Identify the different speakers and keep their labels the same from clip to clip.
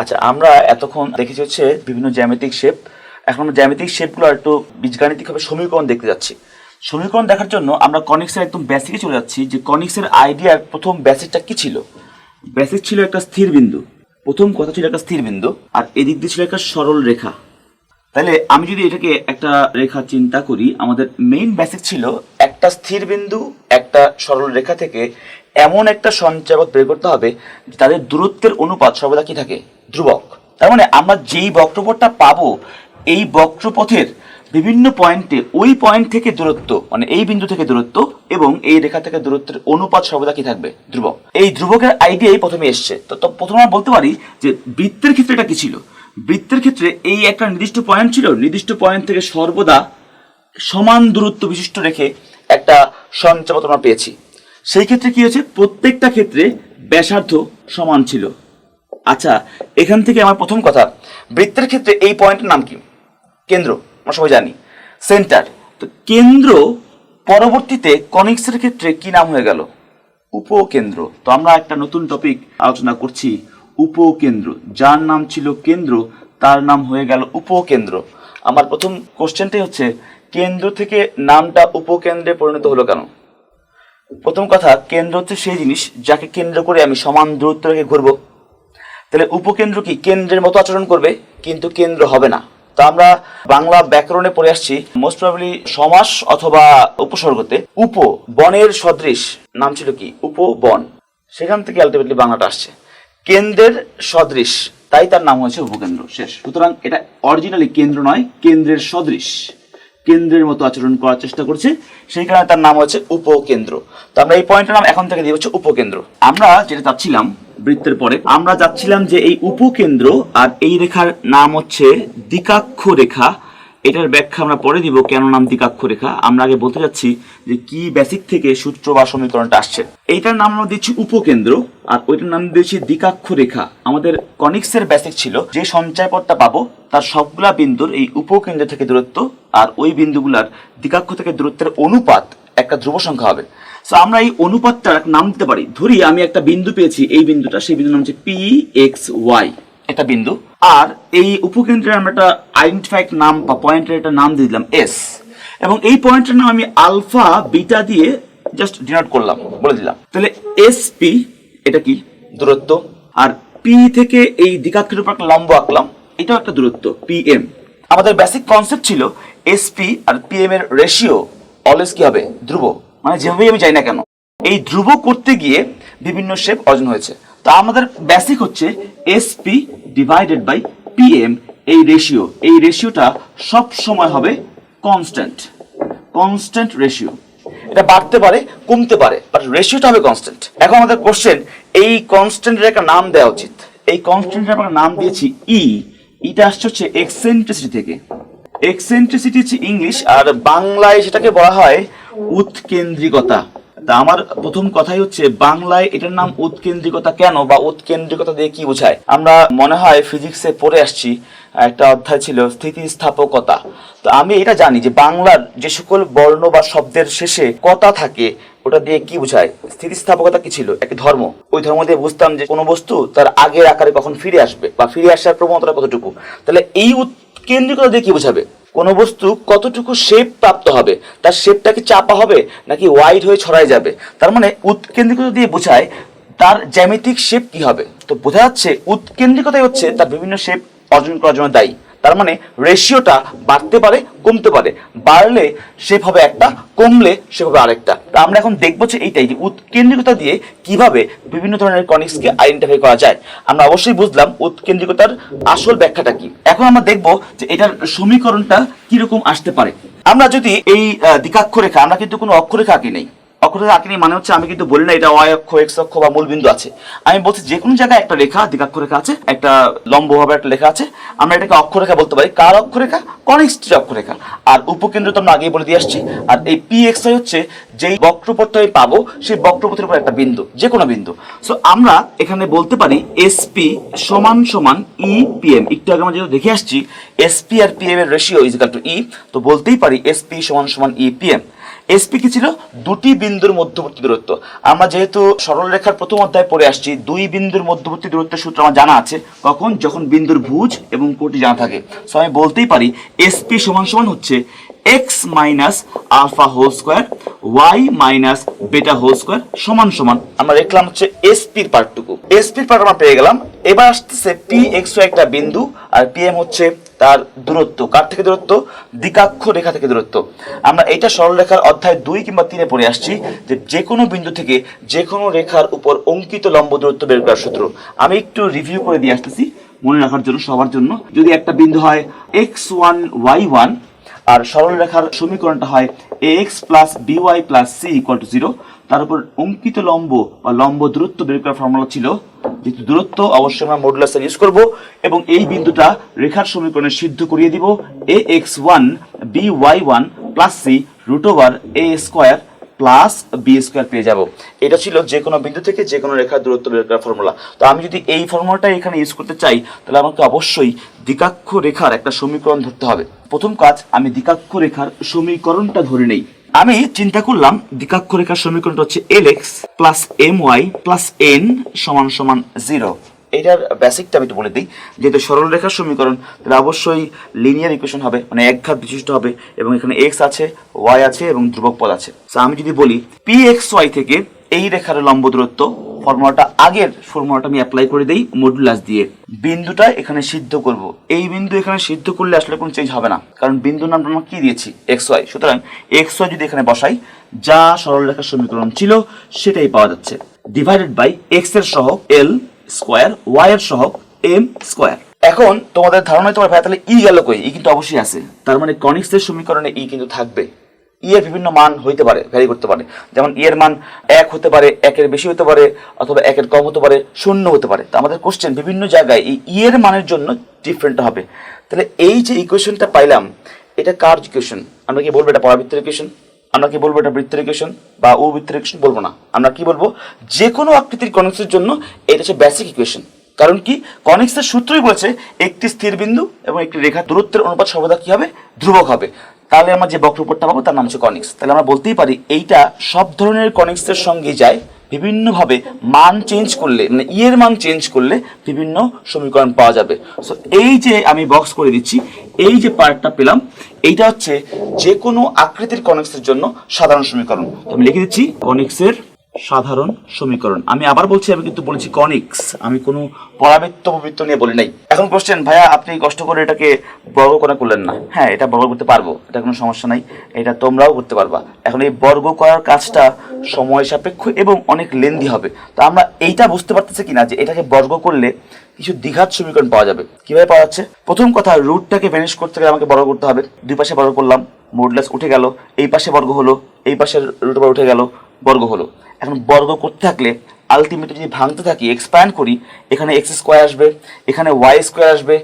Speaker 1: আচ্ছা আমরা এতক্ষণ দেখেছি হচ্ছে বিভিন্ন জ্যামিতিক শেপ এখন জ্যামিতিক শেপগুলো একটু বীজগাণিতিকভাবে সমীকরণ দেখতে যাচ্ছি। সমীকরণ দেখার জন্য আমরা কনিক্সের একদম বেসিকে চলে যাচ্ছি যে কনিক্সের আইডিয়ার প্রথম বেসিকটা কি ছিল? বেসিক ছিল একটা স্থির বিন্দু। প্রথম কথা ছিল একটা স্থির বিন্দু আর এদিক দিয়ে ছিল একটা সরল রেখা। তাহলে আমি যদি এটাকে একটা রেখা চিন্তা করি, আমাদের মেইন বেসিক ছিল একটা স্থির বিন্দু, একটা সরল রেখা থেকে এমন একটা সঞ্চয়পথ বের করতে হবে তাদের দূরত্বের অনুপাত সর্বদা কি থাকে? ধ্রুবক। তার মানে আমরা যেই বক্রপথটা পাবো, এই বক্রপথের বিভিন্ন পয়েন্টে ওই পয়েন্ট থেকে দূরত্ব মানে এই বিন্দু থেকে দূরত্ব এবং এই রেখা থেকে দূরত্বের অনুপাত সর্বদা কি থাকবে? ধ্রুবক। এই ধ্রুবকের আইডিয়াই প্রথমে এসছে। তো প্রথমে আমরা বলতে পারি যে বৃত্তের ক্ষেত্রে এটা কি ছিল? বৃত্তের ক্ষেত্রে এই একটা নির্দিষ্ট পয়েন্ট ছিল, নির্দিষ্ট পয়েন্ট থেকে সর্বদা সমান দূরত্ব বিশিষ্ট রেখে একটা সঞ্চাপত আমরা পেয়েছি। সেই ক্ষেত্রে কি হয়েছে? প্রত্যেকটা ক্ষেত্রে ব্যাসার্ধ সমান ছিল। আচ্ছা এখান থেকে আমার প্রথম কথা। বৃত্তের ক্ষেত্রে এই পয়েন্টের নাম কি? কেন্দ্র, আমরা সবাই জানি। সেন্টার। তো কেন্দ্র পরবর্তীতে কনিক্সের ক্ষেত্রে কি নাম হয়ে গেল? উপকেন্দ্র। তো আমরা একটা নতুন টপিক আলোচনা করছি, উপকেন্দ্র। যার নাম ছিল কেন্দ্র, তার নাম হয়ে গেল উপকেন্দ্র। আমার প্রথম কোশ্চেনটাই হচ্ছে, কেন্দ্র থেকে নামটা উপকেন্দ্রে পরিণত হলো কেন? প্রথম কথা, কেন্দ্র হচ্ছে সেই জিনিস যাকে কেন্দ্র করে আমি সমান দূরত্ব রেখে ঘুরবো। তাহলে উপকেন্দ্র কি কেন্দ্রের মতো আচরণ করবে? কিন্তু কেন্দ্র হবে না। তা আমরা বাংলা ব্যাকরণে পড়ে আসছি মোস্ট প্রবলি সমাস অথবা উপসর্গতে। উপ বনের সদৃশ নাম ছিল কি? উপ বন সেখান থেকে আলটিমেটলি বাংলাটা আসছে। কেন্দ্রের সদৃশ, তাই তার নাম হয়েছে উপকেন্দ্র। শেষ। সুতরাং এটা অরিজিনালি কেন্দ্র নয়, কেন্দ্রের সদৃশ। কেন্দ্রের মতো আচরণ করার চেষ্টা করছে। সেই কারণে তার নাম হচ্ছে উপকেন্দ্র। তো আমরা এই পয়েন্টের নাম এখন থেকে দিয়ে হচ্ছে উপকেন্দ্র। আমরা যেটা চাচ্ছিলাম বৃত্তের পরে, আমরা যাচ্ছিলাম যে এই উপকেন্দ্র আর এই রেখার নাম হচ্ছে দ্বিকাক্ষ রেখা। এটার ব্যাখ্যা আমরা পরে দিব কেন নাম দ্বিকাক্ষ রেখা। আমরা আগে বলতে যাচ্ছি যে কি বেসিক থেকে সূত্র বা সমীকরণটা আসছে। এইটার নাম আমরা দিচ্ছি উপকেন্দ্র। আর ওইটার নাম দিয়েছি দ্বিকাক্ষ রেখা। আমাদের কনিক্সের বেসিক ছিল, যে সঞ্চয় পথটা পাবো, তার সবগুলা বিন্দুর এই উপকেন্দ্র থেকে দূরত্ব আর ওই বিন্দুগুলার দ্বিকাক্ষ থেকে দূরত্বের অনুপাত একটা ধ্রুব সংখ্যা হবে। সো আমরা এই অনুপাতটার নাম দিতে পারি। ধরি, আমি একটা বিন্দু পেয়েছি, এই বিন্দুটা, সেই বিন্দুর নাম হচ্ছে পি এক্স ওয়াই একটা বিন্দু। আর এই উপকেন্দ্রের আমরা একটা আইডেন্টিফাইড নাম বা পয়েন্টের একটা নাম দিয়ে দিলাম এস এবং এই পয়েন্টের নাম আমি আলফা বিটা দিয়ে জাস্ট ডিনোট করলাম, বলে দিলাম। তাহলে এস পি এটা কি? দূরত্ব। আর পি থেকে এই দ্বিকাক্ষের উপর একটা লম্ব আঁকলাম, এটাও একটা দূরত্ব পি এম আমাদের বেসিক কনসেপ্ট ছিল এসপি আর পিএম এর রেশিও অলওয়েজ কি হবে? ধ্রুব। মানে যেভাবেই আমি যাই না কেন। এই ধ্রুব করতে গিয়ে বিভিন্ন শেপ অর্জন হয়েছে। তো আমাদের বেসিক হচ্ছে এসপি ডিভাইডেড বাই পিএম এই রেশিও এই রেশিওটা সব সময় হবে কনস্ট্যান্ট কনস্ট্যান্ট রেশিও এটা বাড়তে পারে, কমতে পারে বাট রেশিওটা হবে কনস্ট্যান্ট এখন আমাদের কোশ্চেন এই কনস্ট্যান্টের একটা নাম দেওয়া উচিত। এই কনস্ট্যান্টের আমরা নাম দিয়েছি ই এটা আসছে হচ্ছে এক্সেন্ট্রিসিটি থেকে। এক্সেন্ট্রিসিটি হচ্ছে ইংলিশ আর বাংলায় সেটাকে বলা হয় উৎকেন্দ্রিকতা। তা আমার প্রথম কথাই হচ্ছে, বাংলায় এটার নাম উৎকেন্দ্রিকতা কেন বা উৎকেন্দ্রিকতা দিয়ে কি বোঝায়? আমরা মনে হয় ফিজিক্সে পড়ে আসছি, একটা অধ্যায় ছিল স্থিতিস্থাপকতা। তো আমি এটা জানি যে বাংলার যে সকল বর্ণ বা শব্দের শেষে কথা থাকে, ওটা দিয়ে কি বোঝায়? স্থিতিস্থাপকতা কি ছিল? একটি ধর্ম। ওই ধর্ম দিয়ে বুঝতাম যে কোনো বস্তু তার আগের আকারে কখন ফিরে আসবে বা ফিরে আসার প্রবণতা কতটুকু। তাহলে এই উৎকেন্দ্রিকতা দিয়ে কি বোঝাবে? কোনো বস্তু কতটুকু শেপ প্রাপ্ত হবে? তার শেপটা কি চাপা হবে নাকি ওয়াইড হয়ে ছড়ায় যাবে? তার মানে উৎকেন্দ্রিকতা দিয়ে বোঝায় তার জ্যামিতিক শেপ কি হবে। তো বোঝা যাচ্ছে উৎকেন্দ্রিকতাই হচ্ছে তার বিভিন্ন শেপ অর্জন করার জন্য দায়ী। তার মানে রেশিওটা বাড়তে পারে কমতে পারে। বাড়লে হবে একটা কমলে হবে আরেকটা। তা আমরা এখন দেখব যে এইটাই যে উৎকেন্দ্রিকতা দিয়ে কীভাবে বিভিন্ন ধরনের কনিক্সকে আইডেন্টিফাই করা যায়। আমরা অবশ্যই বুঝলাম উৎকেন্দ্রিকতার আসল ব্যাখ্যাটা কি। এখন আমরা দেখব যে এটার সমীকরণটা কীরকম আসতে পারে। আমরা যদি এই আহ, দ্বিকাক্ষরেখা আমরা কিন্তু কোনো অক্ষরেখা আঁকি নেই। অক্ষরেখা আঁকিনি মানে হচ্ছে আমি কিন্তু বলি না, এটা ওয়াই অক্ষ এক্স অক্ষ বা মূল বিন্দু আছে। আমি বলছি যে কোনো জায়গায় একটা রেখা দ্বিকাক্ষ রেখা আছে, একটা লম্বভাবে একটা লেখা আছে, আমরা এটাকে অক্ষরেখা বলতে পারি। কার অক্ষরেখা? কনিষ্ঠের অক্ষরেখা। আর উপকেন্দ্র তো আমরা আগেই বলে দিয়ে আসছি। আর এই পি এক্স আই হচ্ছে যেই বক্রপথটা আমি পাবো, সেই বক্রপথের উপর একটা বিন্দু যে কোনো বিন্দু। সো আমরা এখানে বলতে পারি এসপি সমান সমান ই পিএম একটু আগে আমরা যেহেতু দেখে আসছি এসপি আর পি এম এর রেশিও ইজিক্যাল টু ই তো বলতেই পারি এসপি সমান সমান ই পিএম এসপি কি ছিল? দুটি বিন্দুর মধ্যবর্তী দূরত্ব। আমরা যেহেতু সরল রেখার প্রথম অধ্যায় পড়ে আসছি, দুই বিন্দুর মধ্যবর্তী দূরত্বের সূত্র আমার জানা আছে। কখন? যখন বিন্দুর ভুজ এবং কোটি জানা থাকে। সো আমি বলতেই পারি এসপি সমান সমান হচ্ছে X minus alpha whole square Y minus beta whole square সমান সমান। আমরা দেখলাম হচ্ছে এসপির পার্টটুকু। এসপির পার্ট আমরা পেয়ে গেলাম। এবার আসতেছে পি এক্স একটা বিন্দু, আর পি এম হচ্ছে তার দূরত্ব। কার থেকে দূরত্ব? দ্বিকাক্ষ রেখা থেকে দূরত্ব। আমরা এটা সরল রেখার অধ্যায় দুই কিংবা তিনে পড়ে আসছি যে যে কোনো বিন্দু থেকে যে কোনো রেখার উপর অঙ্কিত লম্ব দূরত্ব বের করার সূত্র। আমি একটু রিভিউ করে দিয়ে আসতেছি মনে রাখার জন্য, সবার জন্য। যদি একটা বিন্দু হয় এক্স ওয়ান ওয়াই ওয়ান আর সরল রেখার সমীকরণটা হয় A X plus B Y plus C equal to zero তার উপর অঙ্কিত লম্ব বা লম্ব দূরত্ব বের করার ফর্মুলা ছিল। যেহেতু দূরত্ব অবশ্যই আমরা মডুলাসের ইউজ করব এবং এই বিন্দুটা রেখার সমীকরণে সিদ্ধ করিয়ে দিব। A X one B Y one plus C root over A square plus B square পেয়ে যাব। এটা ছিল যে কোনো বিন্দু থেকে যে কোনো রেখার দূরত্ব বের করার ফর্মুলা তো আমি যদি এই ফর্মুলাটা এখানে ইউজ করতে চাই, তাহলে আমাকে অবশ্যই দ্বিকাক্ষ রেখার একটা সমীকরণ ধরতে হবে। প্রথম কাজ, আমি দ্বিকাক্ষ রেখার সমীকরণটা ধরে নেই। আমি চিন্তা করলাম দ্বিকাক্ষ রেখার সমীকরণটা হচ্ছে L X plus M Y plus N সমান সমান জিরো এটার বেসিকটা আমি একটু বলে দিই। যেহেতু সরল রেখার সমীকরণ, তাহলে অবশ্যই লিনিয়ার ইকুয়েশন হবে মানে এক ঘাত বিশিষ্ট হবে এবং এখানে এক্স আছে ওয়াই আছে এবং ধ্রুবক পদ আছে। আমি যদি বলি পি এক্স ওয়াই থেকে এই রেখার লম্ব দূরত্ব, ফর্মুলাটা আগের ফর্মুলাটা আমি অ্যাপ্লাই করে দিই মডুলাস দিয়ে। বিন্দুটা এখানে সিদ্ধ করব। এই বিন্দু এখানে সিদ্ধ করলে আসলে কোনো চেঞ্জ হবে না, কারণ বিন্দু নামটা আমরা কি দিয়েছি? এক্স ওয়াই সুতরাং এক্স ওয়াই যদি এখানে বসাই, যা সরল রেখার সমীকরণ ছিল, সেটাই পাওয়া যাচ্ছে। ডিভাইডেড বাই এক্সের সহগ এল স্কোয়ার ওয়াই এর সহগ এম স্কোয়ার। এখন তোমাদের ধারণায় তোমার ভাই, তাহলে ই গেল কই? ই কিন্তু অবশ্যই আছে। তার মানে কনিক্স এর সমীকরণে ই কিন্তু থাকবে। ই এর বিভিন্ন মান হইতে পারে ভ্যারি করতে পারে। যেমন ই এর মান এক হতে পারে, একের বেশি হতে পারে, অথবা একের কম হতে পারে, শূন্য হতে পারে। তো আমাদের কোশ্চেন বিভিন্ন জায়গায় এই ই এর মানের জন্য ডিফারেন্ট হবে। তাহলে এই যে ইকুয়েশনটা পাইলাম, এটা কার ইকুয়েশন আমরা কি বলব এটা পরাবৃত্তের ইকুয়েশন আমরা কি বলব এটা বৃত্ত ইকুয়েশন বা ও বৃত্ত ইকুয়েশন বলব না। আমরা কি বলব? যে কোনো আকৃতির কনিক্সের জন্য এটা হচ্ছে বেসিক ইকুয়েশন কারণ কি? কনিক্সের সূত্রই বলেছে একটি স্থির বিন্দু এবং একটি রেখা দূরত্বের অনুপাত সর্বদা কি হবে? ধ্রুবক হবে। তাহলে আমার যে বক্রপটটা পাবো তার নাম হচ্ছে কনিক্স তাহলে আমরা বলতেই পারি এইটা সব ধরনের কনিক্সের সঙ্গে যায়। বিভিন্নভাবে মান চেঞ্জ করলে মানে ইয়ের মান চেঞ্জ করলে বিভিন্ন সমীকরণ পাওয়া যাবে। সো এই যে আমি বক্স করে দিচ্ছি, এই যে পার্টটা পেলাম, এইটা হচ্ছে যে কোনো আকৃতির কনিক্সের জন্য সাধারণ সমীকরণ। আমি লিখে দিচ্ছি কনিক্সের সাধারণ সমীকরণ। আমি আবার বলছি, আমি কিন্তু বলেছি কনিক্স। আমি কোনো পরাবৃত্ত উপবৃত্ত নিয়ে বলি নাই। এখন কোশ্চেন ভাইয়া, আপনি কষ্ট করে এটাকে বর্গ করা করলেন না। হ্যাঁ এটা বর্গ করতে পারব, এটা কোনো সমস্যা নাই। এটা তোমরাও করতে পারবা। এখন এই বর্গ করার কাজটা সময় সাপেক্ষ এবং অনেক লেন্দি হবে। তো আমরা এইটা বুঝতে পারতেছি কিনা যে এটাকে বর্গ করলে কিছু দ্বিঘাত সমীকরণ পাওয়া যাবে। কীভাবে পাওয়া যাচ্ছে? প্রথম কথা, রুটটাকে ভ্যানিশ করতে গেলে আমাকে বর্গ করতে হবে। দুই পাশে বর্গ করলাম মোডলেস উঠে গেল, এই পাশে বর্গ হলো, এই পাশের রুট উঠে গেল। বর্গ হলো। এখন বর্গ করতে থাকলে আলটিমেটলি যদি ভাঙতে থাকি এক্সপ্যান্ড করি, এখানে এক্স স্কোয়ার আসবে, এখানে ওয়াই স্কোয়ার আসবে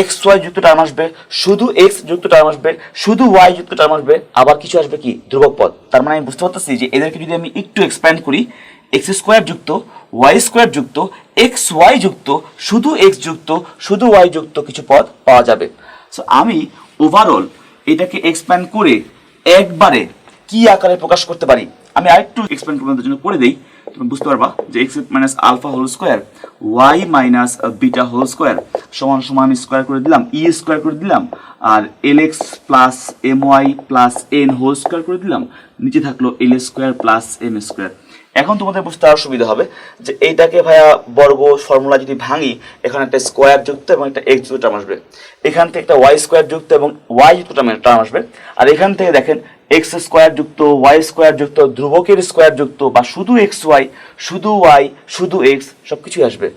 Speaker 1: এক্স ওয়াই যুক্ত টার্ম আসবে, শুধু এক্স যুক্ত টার্ম আসবে, শুধু ওয়াই যুক্ত টার্ম আসবে, আবার কিছু আসবে কি? ধ্রুবক পদ। তার মানে আমি বুঝতে পারতেছি যে এদেরকে যদি আমি একটু এক্সপ্যান্ড করি এক্স স্কোয়ার যুক্ত ওয়াই স্কোয়ার যুক্ত এক্স ওয়াই যুক্ত, শুধু এক্স যুক্ত, শুধু ওয়াই যুক্ত কিছু পদ পাওয়া যাবে। সো আমি ওভারঅল এটাকে এক্সপ্যান্ড করে একবারে কি আকারে প্রকাশ করতে পারি? আমি আরেকটু এক্সপ্লেন তোমাদের জন্য করে দেই। তুমি বুঝতে পারবা যে X minus alpha whole square Y minus beta whole square সমান সমান আমি স্কোয়ার করে দিলাম ই স্কোয়ার করে দিলাম, আর L X plus M Y plus N whole square করে দিলাম, নিচে থাকল L square plus M square এখন তোমাদের বুঝতে আরও সুবিধা হবে যে এইটাকে ভাইয়া বর্গ ফর্মুলা যদি ভাঙি, এখানে একটা স্কোয়ার যুক্ত এবং একটা এক্স যুক্ত টার্ম আসবে। এখান থেকে একটা ওয়াই স্কোয়ার যুক্ত এবং ওয়াই যুক্ত টার্ম আসবে। আর এখান থেকে দেখেন এক্স স্কোয়ার যুক্ত ওয়াই স্কোয়ার যুক্ত, ধ্রুবকের স্কোয়ার যুক্ত, বা শুধু এক্স ওয়াই শুধু ওয়াই শুধু এক্স সব কিছুই আসবে।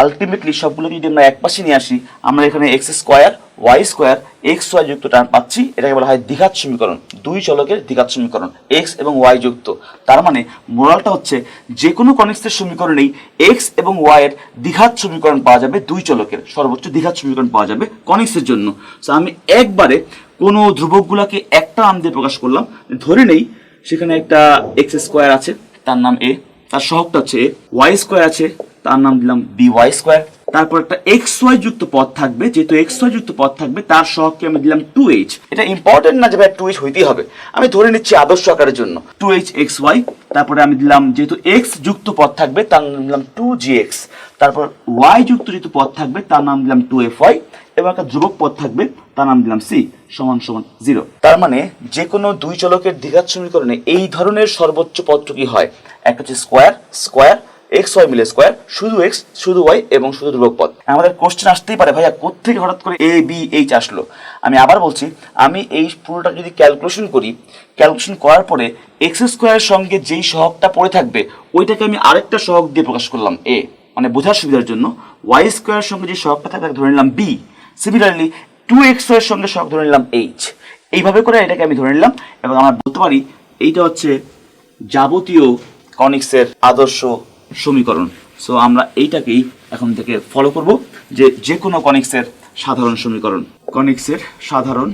Speaker 1: আলটিমেটলি সবগুলো যদি আমরা এক পাশে নিয়ে আসি, আমরা এখানে X square Y square X Y যুক্ত টার্ম পাচ্ছি, এটাকে বলা হয় দ্বিঘাত সমীকরণ। দুই চলকের দ্বিঘাত সমীকরণ এক্স এবং ওয়াই যুক্ত। তার মানে মোরালটা হচ্ছে যে কোনো কনিক্সের সমীকরণেই এক্স এবং ওয়াই এর দ্বিঘাত সমীকরণ পাওয়া যাবে দুই চলকের। সর্বোচ্চ দ্বিঘাত সমীকরণ পাওয়া যাবে কনিক্সের জন্য। সো আমি একবারে কোনো ধ্রুবকগুলোকে একটা নাম দিয়ে প্রকাশ করলাম। ধরে নেই, সেখানে একটা এক্স স্কোয়ার আছে, তার নাম এ তার সহগটা হচ্ছে এ ওয়াই স্কোয়ার আছে তার নাম দিলাম বি ওয়াই স্কোয়ার তারপর একটা এক্স ওয়াই যুক্ত পদ থাকবে, যেহেতু এক্স ওয়াই যুক্ত পদ থাকবে, তার সহকে আমি দিলাম টু এইচ এটা ইম্পর্টেন্ট না যে ভাই টু এইচ হইতেই হবে। আমি ধরে নিচ্ছি আদর্শ আকারের জন্য। টু এইচ এক্স ওয়াই তারপরে আমি দিলাম যেহেতু এক্স যুক্ত পদ থাকবে, তার নাম দিলাম টু জি এক্স তারপর ওয়াই যুক্ত যেহেতু পদ থাকবে, তার নাম দিলাম টু এফ ওয়াই এবং একটা ধ্রুবক পদ থাকবে, তার নাম দিলাম সি সমান সমান জিরো তার মানে যে কোনো দুই চলকের দ্বিঘাত সমীকরণে এই ধরনের সর্বোচ্চ পদটি কি হয়। একটা হচ্ছে স্কোয়ার স্কোয়ার এক্স ওয়াই মিলে স্কোয়ার, শুধু এক্স শুধু ওয়াই এবং শুধু ধ্রুবক পদ। আমাদের কোশ্চেন আসতেই পারে, ভাইয়া কোথেকে হঠাৎ করে এ বি এইচ আসলো? আমি আবার বলছি, আমি এই পুরোটা যদি ক্যালকুলেশন করি ক্যালকুলেশন করার পরে এক্স স্কোয়ারের সঙ্গে যেই সহগটা পড়ে থাকবে, ওইটাকে আমি আরেকটা সহগ দিয়ে প্রকাশ করলাম এ মানে বোঝার সুবিধার জন্য ওয়াই স্কোয়ারের সঙ্গে যে সহগটা তাকে ধরে নিলাম বি সিমিলারলি টু এক্সের সঙ্গে সহগ ধরে নিলাম এইচ এইভাবে করে এটাকে আমি ধরে নিলাম, এবং আমরা বলতে পারি, এইটা হচ্ছে যাবতীয় কনিক্সের আদর্শ সমীকরণ। সো আমরা এইটাকেই এখন থেকে ফলো করব যে যে কোনো কনিক্সের সাধারণ সমীকরণ। কনিক্সের সাধারণ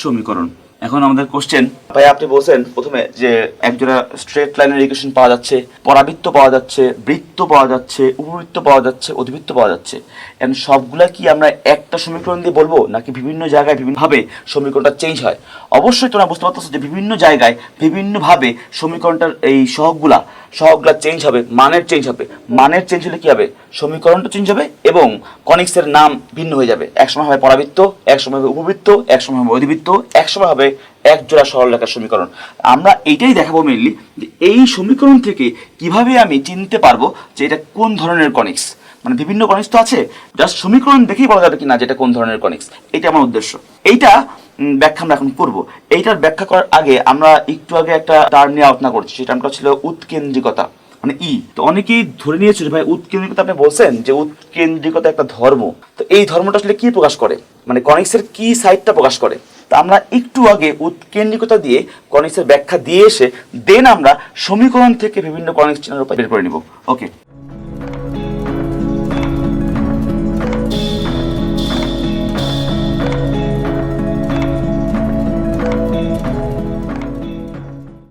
Speaker 1: সমীকরণ। এখন আমাদের কোশ্চেন ভাই আপনি বলছেন প্রথমে যে একজোড়া স্ট্রেট লাইনের ইকুয়েশন পাওয়া যাচ্ছে, পরাবৃত্ত পাওয়া যাচ্ছে, বৃত্ত পাওয়া যাচ্ছে, উপবৃত্ত পাওয়া যাচ্ছে, অধিবৃত্ত পাওয়া যাচ্ছে। এখন সবগুলা কি আমরা একটা সমীকরণ দিয়ে বলব, নাকি বিভিন্ন জায়গায় বিভিন্নভাবে সমীকরণটা চেঞ্জ হয়? অবশ্যই তোমরা বুঝতে পারতেছো যে বিভিন্ন জায়গায় বিভিন্নভাবে সমীকরণটার এই সহগগুলা সহগগুলা চেঞ্জ হবে, মানের চেঞ্জ হবে। মানের চেঞ্জ হলে কি হবে? সমীকরণটা চেঞ্জ হবে এবং কনিক্সের নাম ভিন্ন হয়ে যাবে। এক সময় হবে পরাবৃত্ত, এক সময় হবে উপবৃত্ত, এক সময় হবে অধিবৃত্ত, এক সময় হবে এক জোড়া সরলরেখার সমীকরণ। আমরা এইটাই দেখাবো মেনলি যে এই সমীকরণ থেকে কীভাবে আমি চিনতে পারব যে এটা কোন ধরনের কনিক্স। মানে বিভিন্ন কনিক্স তো আছে জাস্ট সমীকরণ দেখেই বলা যাবে কিনা যেটা কোন ধরনের কনিক্স। এটা আমার উদ্দেশ্য। এইটা ব্যাখ্যা আমরা এখন করব। এইটার ব্যাখ্যা করার আগে আমরা একটু আগে একটা টার্ম নিয়ে আলোচনা করছি, সেটা আমরা ছিল উৎকেন্দ্রিকতা মানে ই। তো অনেকেই ধরে নিয়েছে যে ভাই উৎকেন্দ্রিকতা আপনি বলছেন যে উৎকেন্দ্রিকতা একটা ধর্ম। তো এই ধর্মটা আসলে কি প্রকাশ করে? মানে কনিক্সের কি সাইডটা প্রকাশ করে? তা আমরা একটু আগে উৎকেন্দ্রিকতা দিয়ে কনিক্সের ব্যাখ্যা দিয়ে এসে দেন আমরা সমীকরণ থেকে বিভিন্ন কনিক্স চিহ্নের উপর বের করে নিব। ওকে।